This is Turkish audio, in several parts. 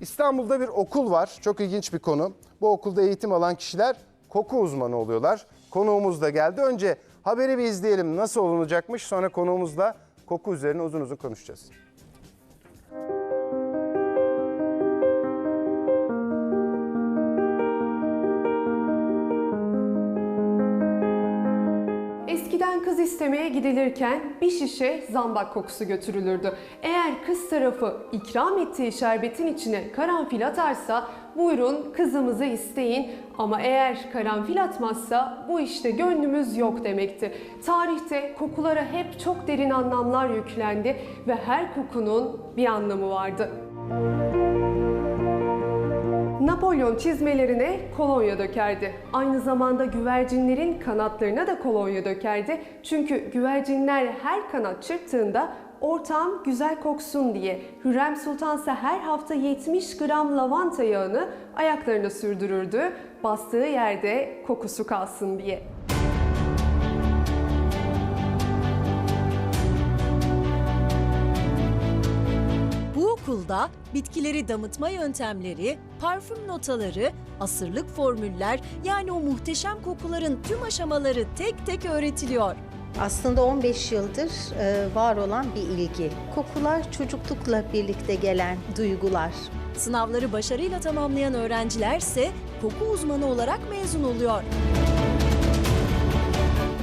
İstanbul'da bir okul var. Çok ilginç bir konu. Bu okulda eğitim alan kişiler koku uzmanı oluyorlar. Konuğumuz da geldi. Önce haberi bir izleyelim nasıl olunacakmış. Sonra konuğumuzla koku üzerine uzun uzun konuşacağız. Kız istemeye gidilirken bir şişe zambak kokusu götürülürdü. Eğer kız tarafı ikram ettiği şerbetin içine karanfil atarsa buyurun kızımızı isteyin ama eğer karanfil atmazsa bu işte gönlümüz yok demekti. Tarihte kokulara hep çok derin anlamlar yüklendi ve her kokunun bir anlamı vardı. Napolyon çizmelerine kolonya dökerdi. Aynı zamanda güvercinlerin kanatlarına da kolonya dökerdi. Çünkü güvercinler her kanat çırptığında ortam güzel koksun diye. Hürrem Sultan ise her hafta 70 gram lavanta yağını ayaklarına sürdürürdü. Bastığı yerde kokusu kalsın diye. Okulda bitkileri damıtma yöntemleri, parfüm notaları, asırlık formüller yani o muhteşem kokuların tüm aşamaları tek tek öğretiliyor. Aslında 15 yıldır e, var olan bir ilgi. Kokular çocuklukla birlikte gelen duygular. Sınavları başarıyla tamamlayan öğrencilerse koku uzmanı olarak mezun oluyor.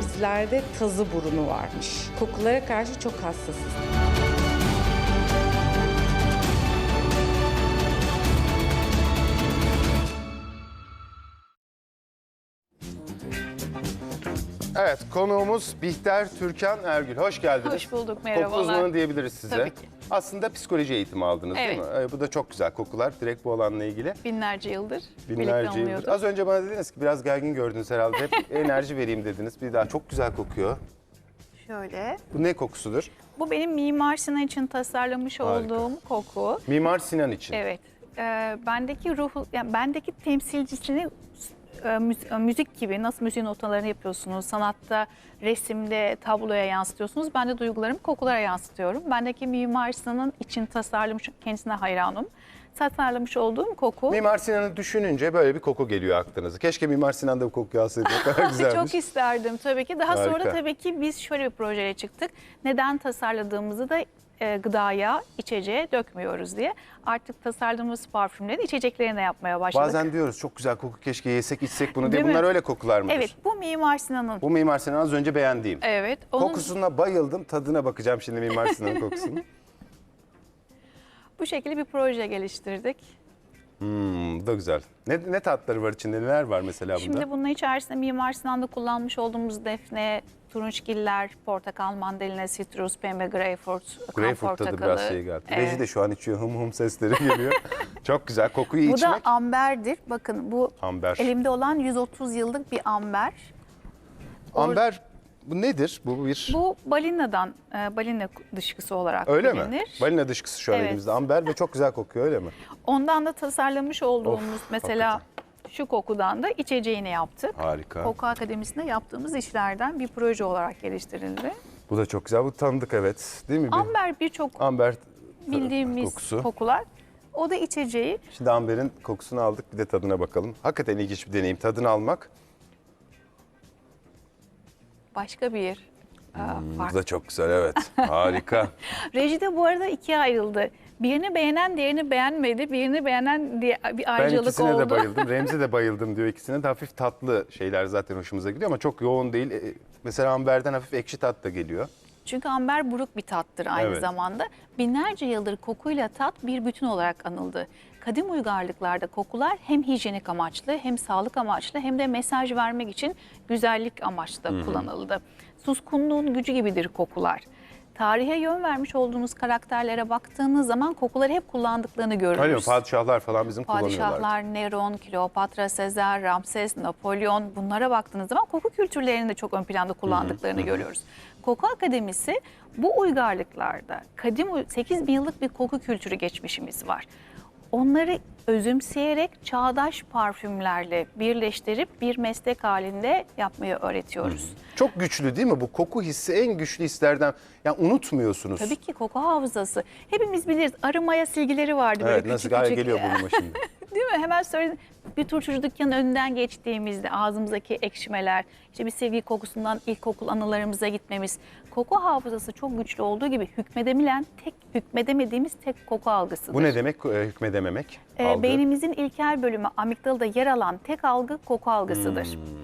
Bizlerde tazı burunu varmış. Kokulara karşı çok hassasız. Evet konuğumuz Bihter Türkan Ergül. Hoş geldiniz. Hoş bulduk, Koku merhabalar. uzmanı diyebiliriz size. Tabii ki. Aslında psikoloji eğitimi aldınız değil mi? Evet. Ee, Bu da çok güzel kokular. Direkt bu alanla ilgili. Binlerce yıldır Binlerce yıldır. Az önce bana dediniz ki biraz gergin gördünüz herhalde. Hep enerji vereyim dediniz. Bir daha çok güzel kokuyor. Şöyle. Bu ne kokusudur? Bu benim Mimar Sinan için tasarlamış Harika. olduğum koku. Mimar Sinan için. Evet. Ee, bendeki ruhu, yani bendeki temsilcisini müzik gibi nasıl müziğin notalarını yapıyorsunuz, sanatta, resimde, tabloya yansıtıyorsunuz. Ben de duygularımı kokulara yansıtıyorum. Bendeki Mimar Sinan'ın için tasarlamış, kendisine hayranım. Tasarlamış olduğum koku. Mimar Sinan'ı düşününce böyle bir koku geliyor aklınıza. Keşke Mimar Sinan'da bu koku alsaydı. Çok isterdim tabii ki. Daha sonra Harika. da tabii ki biz şöyle bir projeye çıktık. Neden tasarladığımızı da e, gıdaya, içeceğe dökmüyoruz diye. Artık tasarladığımız parfümleri içeceklerine yapmaya başladık. Bazen diyoruz çok güzel koku keşke yesek içsek bunu diye. Değil mi? Bunlar öyle kokular mıdır? Evet, bu Mimar Sinan'ın. Bu Mimar Sinan az önce beğendiğim. Evet, onun Kokusuna bayıldım. Tadına bakacağım şimdi Mimar Sinan'ın kokusunu. bu şekilde bir proje geliştirdik. Hmm, bu da güzel. Ne, ne tatları var içinde? Neler var mesela bunda? Şimdi bunun içerisinde Mimar Sinan'da kullanmış olduğumuz defne, turunçgiller, portakal, mandalina, sitrus, pembe, greyfurt, Greyfurt tadı portakalı. biraz şey geldi. Evet. Reji de şu an içiyor. Hım hım sesleri geliyor. Çok güzel. Kokuyu Bu içmek. da amberdir. Bakın bu Amber. elimde olan 130 yıllık bir amber. Amber bu nedir? Bu bir... Bu balinadan, e, balina dışkısı olarak öyle bilinir. mi? Balina dışkısı şu an Evet. elimizde. Amber ve çok güzel kokuyor öyle mi? Ondan da tasarlamış olduğumuz Of, mesela şu kokudan da içeceğini yaptık. Harika. Koku Akademisi'nde yaptığımız işlerden bir proje olarak geliştirildi. Bu da çok güzel. Bu tanıdık evet. Değil mi? Bir Amber birçok Amber bildiğimiz kokusu. kokular. O da içeceği. Şimdi Amber'in kokusunu aldık. Bir de tadına bakalım. Hakikaten ilginç bir deneyim. Tadını almak. Başka bir e, Bu fark. da çok güzel evet. Harika. Rejide bu arada ikiye ayrıldı. Birini beğenen, diğerini beğenmedi. Birini beğenen diye bir Ben ayrıcalık ikisine oldu. de bayıldım. Remzi de bayıldım diyor. İkisine de hafif tatlı şeyler zaten hoşumuza gidiyor ama çok yoğun değil. E, Mesela Amber'den hafif ekşi tat da geliyor. Çünkü amber buruk bir tattır aynı Evet. zamanda. Binlerce yıldır kokuyla tat bir bütün olarak anıldı. Kadim uygarlıklarda kokular hem hijyenik amaçlı hem sağlık amaçlı hem de mesaj vermek için güzellik amaçlı da kullanıldı. Suskunluğun gücü gibidir kokular. Tarihe yön vermiş olduğumuz karakterlere baktığınız zaman kokuları hep kullandıklarını görürüz. Öyle mi? Padişahlar falan bizim kullanıyorlar. Padişahlar, Neron, Kleopatra, Sezar, Ramses, Napolyon bunlara baktığınız zaman koku kültürlerini de çok ön planda kullandıklarını görüyoruz. Koku Akademisi bu uygarlıklarda kadim 8 bin yıllık bir koku kültürü geçmişimiz var. Onları özümseyerek çağdaş parfümlerle birleştirip bir meslek halinde yapmayı öğretiyoruz. Çok güçlü değil mi? Bu koku hissi en güçlü hislerden. Yani unutmuyorsunuz. Tabii ki koku hafızası. Hepimiz biliriz arımaya silgileri vardı böyle Evet küçük nasıl gayet küçük. geliyor burnuma şimdi. Değil mi? Hemen söyledim. Bir turşucu dükkanın önünden geçtiğimizde ağzımızdaki ekşimeler, işte bir sevgi kokusundan ilkokul anılarımıza gitmemiz. Koku hafızası çok güçlü olduğu gibi hükmedemilen tek, hükmedemediğimiz tek koku algısıdır. Bu ne demek e, hükmedememek? Algı. beynimizin ilkel bölümü amigdalada yer alan tek algı koku algısıdır. Hmm.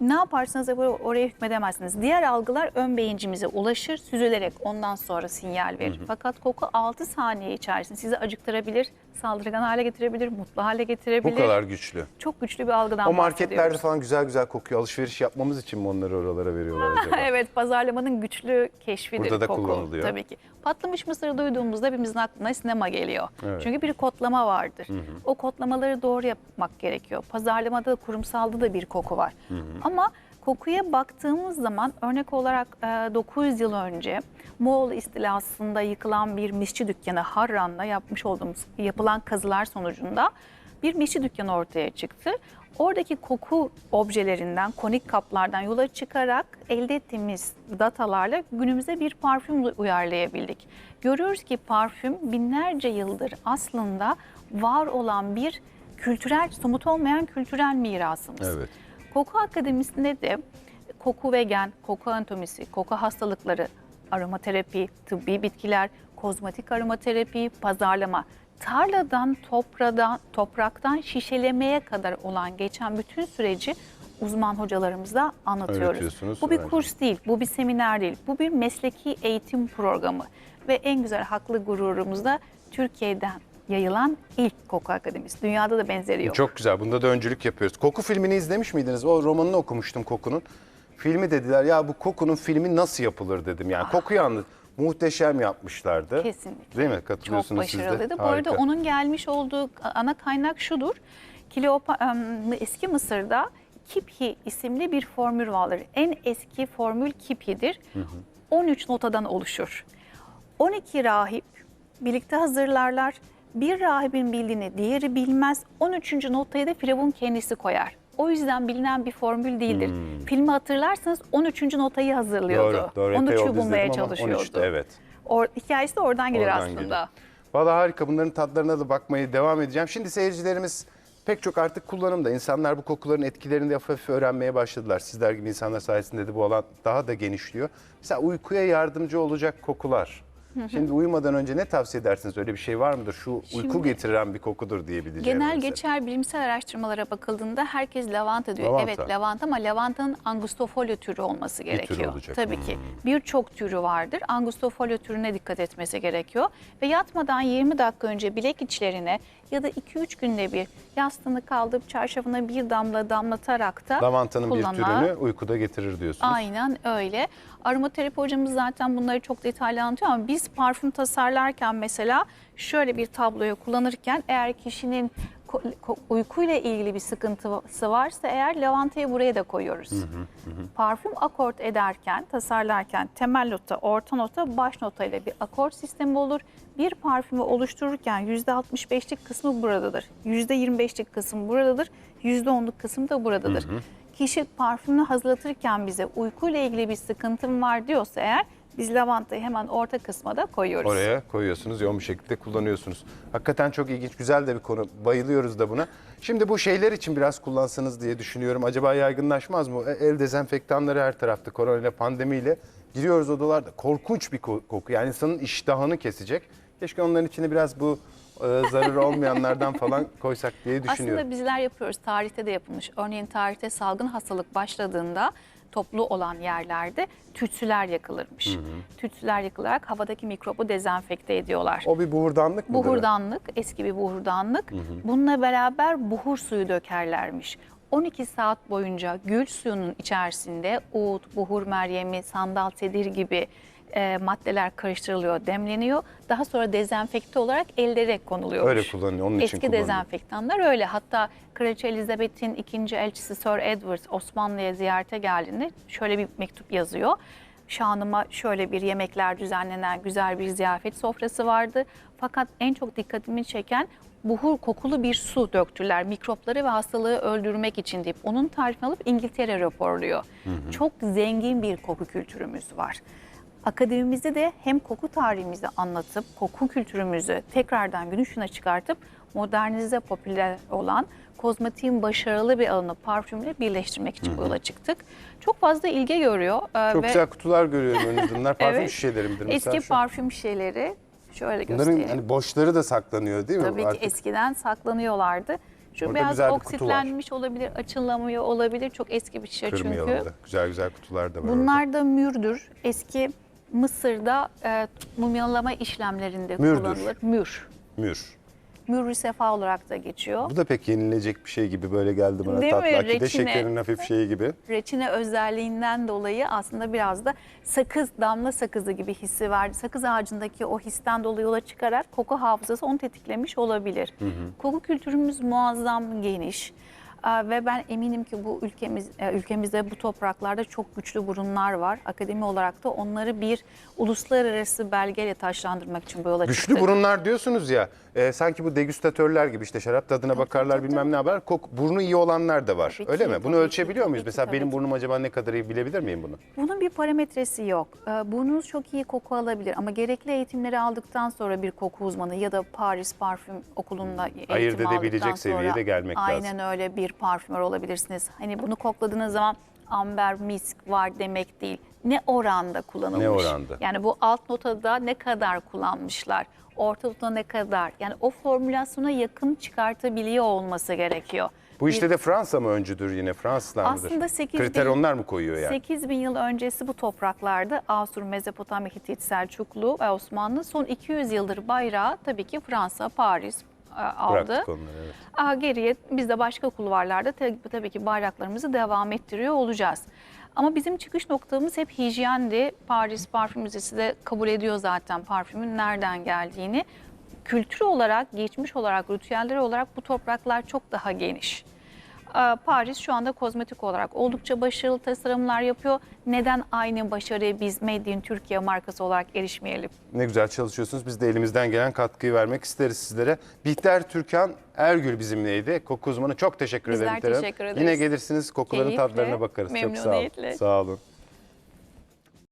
Ne yaparsanız yapın oraya hükmedemezsiniz. Diğer algılar ön beyincimize ulaşır, süzülerek ondan sonra sinyal verir. Fakat koku 6 saniye içerisinde sizi acıktırabilir, saldırgan hale getirebilir, mutlu hale Bu getirebilir. kadar güçlü. Çok güçlü bir algıdan O marketlerde falan güzel güzel kokuyor. Alışveriş yapmamız için mi onları oralara veriyorlar acaba? evet, pazarlamanın güçlü keşfidir Burada da koku. kullanılıyor. Tabii ki. Patlamış mısırı duyduğumuzda hepimizin aklına sinema geliyor. Evet. Çünkü bir kodlama vardır. O kodlamaları doğru yapmak gerekiyor. Pazarlamada, kurumsalda da bir koku var. Ama kokuya baktığımız zaman örnek olarak e, 900 yıl önce Moğol istilasında yıkılan bir misçi dükkanı Harran'da yapmış olduğumuz yapılan kazılar sonucunda bir misçi dükkanı ortaya çıktı. Oradaki koku objelerinden, konik kaplardan yola çıkarak elde ettiğimiz datalarla günümüze bir parfüm uyarlayabildik. Görüyoruz ki parfüm binlerce yıldır aslında var olan bir kültürel, somut olmayan kültürel mirasımız. Evet. Koku Akademisi'nde de koku ve gen, koku anatomisi, koku hastalıkları, aromaterapi, tıbbi bitkiler, kozmetik aromaterapi, pazarlama, tarladan topradan, topraktan şişelemeye kadar olan geçen bütün süreci uzman hocalarımızla anlatıyoruz. Bu bir evet. kurs değil, bu bir seminer değil, bu bir mesleki eğitim programı ve en güzel haklı gururumuzda Türkiye'den yayılan ilk koku akademisi. Dünyada da benzeri yok. Çok güzel. Bunda da öncülük yapıyoruz. Koku filmini izlemiş miydiniz? O romanını okumuştum Koku'nun. Filmi dediler ya bu Koku'nun filmi nasıl yapılır dedim. Yani kokuyu anlat. Muhteşem yapmışlardı. Kesinlikle. Değil mi? Çok Katılıyorsunuz siz de. başarılıydı. Bu arada onun gelmiş olduğu ana kaynak şudur. Kleopa, eski Mısır'da Kiphi isimli bir formül vardır. En eski formül Kiphi'dir. 13 notadan oluşur. 12 rahip birlikte hazırlarlar. Bir rahibin bildiğini diğeri bilmez. 13. notayı da Firavun kendisi koyar. O yüzden bilinen bir formül değildir. Filmi hatırlarsanız 13. notayı hazırlıyordu. Hmm. Doğru, doğru. Onu Epey oldu bulmaya izledim ama çalışıyordu. 13'te, evet. Or, hikayesi de oradan gelir Oradan aslında. Valla harika. Bunların tadlarına da bakmaya devam edeceğim. Şimdi seyircilerimiz pek çok artık kullanımda. İnsanlar bu kokuların etkilerini de hafif hafif öğrenmeye başladılar. Sizler gibi insanlar sayesinde de bu alan daha da genişliyor. Mesela uykuya yardımcı olacak kokular. Şimdi uyumadan önce ne tavsiye edersiniz? Öyle bir şey var mıdır? Şu uyku Şimdi- getiren bir kokudur diyebileceğim. Genel mesela. geçer bilimsel araştırmalara bakıldığında herkes lavanta diyor. Lavanta. Evet lavanta ama lavantanın angustifolia türü olması gerekiyor. olacak. Tabii ki. Birçok türü vardır. Angustifolia türüne dikkat etmesi gerekiyor. Ve yatmadan 20 dakika önce bilek içlerine ya da 2-3 günde bir yastığını kaldırıp çarşafına bir damla damlatarak da Lavantanın bir kullana- türünü uykuda getirir diyorsunuz. Aynen öyle. Aromaterapi hocamız zaten bunları çok detaylı anlatıyor ama biz parfüm tasarlarken mesela şöyle bir tabloyu kullanırken eğer kişinin uykuyla ilgili bir sıkıntısı varsa eğer lavantayı buraya da koyuyoruz. Parfüm akort ederken, tasarlarken temel nota, orta nota, baş nota ile bir akort sistemi olur. Bir parfümü oluştururken %65'lik kısmı buradadır. %25'lik kısım buradadır. %10'luk kısım da buradadır kişi parfümünü hazırlatırken bize uykuyla ilgili bir sıkıntım var diyorsa eğer biz lavantayı hemen orta kısma da koyuyoruz. Oraya koyuyorsunuz, yoğun bir şekilde kullanıyorsunuz. Hakikaten çok ilginç, güzel de bir konu. Bayılıyoruz da buna. Şimdi bu şeyler için biraz kullansanız diye düşünüyorum. Acaba yaygınlaşmaz mı? E, El dezenfektanları her tarafta. Korona ile pandemiyle giriyoruz odalarda. Korkunç bir ko- koku. Yani insanın iştahını kesecek. Keşke onların içine biraz bu e, zararı olmayanlardan falan koysak diye düşünüyorum. Aslında bizler yapıyoruz. Tarihte de yapılmış. Örneğin tarihte salgın hastalık başladığında toplu olan yerlerde tütsüler yakılırmış. Tütsüler yakılarak havadaki mikrobu dezenfekte ediyorlar. O bir buhurdanlık mıdır? Buhurdanlık, eski bir buhurdanlık. Bununla beraber buhur suyu dökerlermiş. 12 saat boyunca gül suyunun içerisinde uğut, buhur meryemi, sandal sedir gibi e, maddeler karıştırılıyor, demleniyor. Daha sonra dezenfekte olarak ellere konuluyormuş. Öyle kullanılıyor, onun için Eski kullanılıyor. dezenfektanlar öyle. Hatta Kraliçe Elizabeth'in ikinci elçisi Sir Edward Osmanlı'ya ziyarete geldiğinde şöyle bir mektup yazıyor. Şanıma şöyle bir yemekler düzenlenen güzel bir ziyafet sofrası vardı. Fakat en çok dikkatimi çeken buhur kokulu bir su döktüler mikropları ve hastalığı öldürmek için deyip onun tarifini alıp İngiltere raporluyor. Çok zengin bir koku kültürümüz var. Akademimizde de hem koku tarihimizi anlatıp koku kültürümüzü tekrardan gün ışığına çıkartıp modernize popüler olan kozmetiğin başarılı bir alanı parfümle birleştirmek için bu yola çıktık. Çok fazla ilgi görüyor. ee, Çok ve güzel kutular görüyorum önünüzde. Bunlar parfüm Evet. şişeleri midir mesela? eski şu? parfüm şişeleri şöyle Bunların göstereyim. hani boşları da saklanıyor değil mi? Tabii ki Artık eskiden saklanıyorlardı. Şu Orada biraz bir oksitlenmiş olabilir, açılamıyor olabilir. Çok eski bir şişe çünkü. da. Güzel güzel kutular da var orada. Bunlar da mürdür. Eski Mısır'da e, mumyalama işlemlerinde Mürdür. kullanılır. Mür. Mür. Mürrü sefa olarak da geçiyor. Bu da pek yenilecek bir şey gibi böyle geldi bana Değil mi? tatlı. Akide Reçine. şekerinin hafif şeyi gibi. Reçine özelliğinden dolayı aslında biraz da sakız, damla sakızı gibi hissi verdi. Sakız ağacındaki o histen dolayı yola çıkarak koku hafızası onu tetiklemiş olabilir. Koku kültürümüz muazzam geniş. Ve ben eminim ki bu ülkemiz e, ülkemizde bu topraklarda çok güçlü burunlar var. Akademi olarak da onları bir uluslararası belgeyle taşlandırmak için bu yola Güçlü çıktık. burunlar diyorsunuz ya. E, sanki bu degüstatörler gibi işte şarap tadına bakarlar tabii, bilmem ne haber. Kok, burnu iyi olanlar da var. Tabii Öyle ki, mi? Bunu tabii ki, ölçebiliyor tabii muyuz? ki, Mesela tabii benim ki. burnum acaba ne kadar iyi bilebilir miyim bunu? Bunun bir parametresi yok. Ee, Burnunuz çok iyi koku alabilir ama gerekli eğitimleri aldıktan sonra bir koku uzmanı ya da Paris Parfüm Okulunda eğitim Ayırt edebilecek aldıktan seviyede sonra gelmek lazım. Aynen öyle bir parfümör olabilirsiniz. Hani bunu kokladığınız zaman amber misk var demek değil. Ne oranda kullanılmış? Ne oranda? Yani bu alt notada ne kadar kullanmışlar? Orta notada ne kadar? Yani o formülasyona yakın çıkartabiliyor olması gerekiyor. Bu işte de Fransa mı öncüdür yine? Fransızlar mıdır? Aslında 8 Kriter bin- onlar mı koyuyor yani? 8 bin yıl öncesi bu topraklarda Asur, Mezopotamya, Hitit, Selçuklu ve Osmanlı son 200 yıldır bayrağı tabii ki Fransa, Paris e, aldı. Bıraktık onları evet. Aa, geriye biz de başka kulvarlarda tabii ki bayraklarımızı devam ettiriyor olacağız. Ama bizim çıkış noktamız hep hijyendi. Paris Parfüm Müzesi de kabul ediyor zaten parfümün nereden geldiğini. Kültür olarak, geçmiş olarak, ritüelleri olarak bu topraklar çok daha geniş. Ee, Paris şu anda kozmetik olarak oldukça başarılı tasarımlar yapıyor. Neden aynı başarıya biz Made in Türkiye markası olarak erişmeyelim? Ne güzel çalışıyorsunuz. Biz de elimizden gelen katkıyı vermek isteriz sizlere. Bihter Türkan Ergül bizimleydi. Koku uzmanı. Çok teşekkür Bizler ederim. Hanım. teşekkür ederiz. Yine gelirsiniz kokuların Keyifle, tadlarına bakarız. Çok sağ olun. Sağ olun.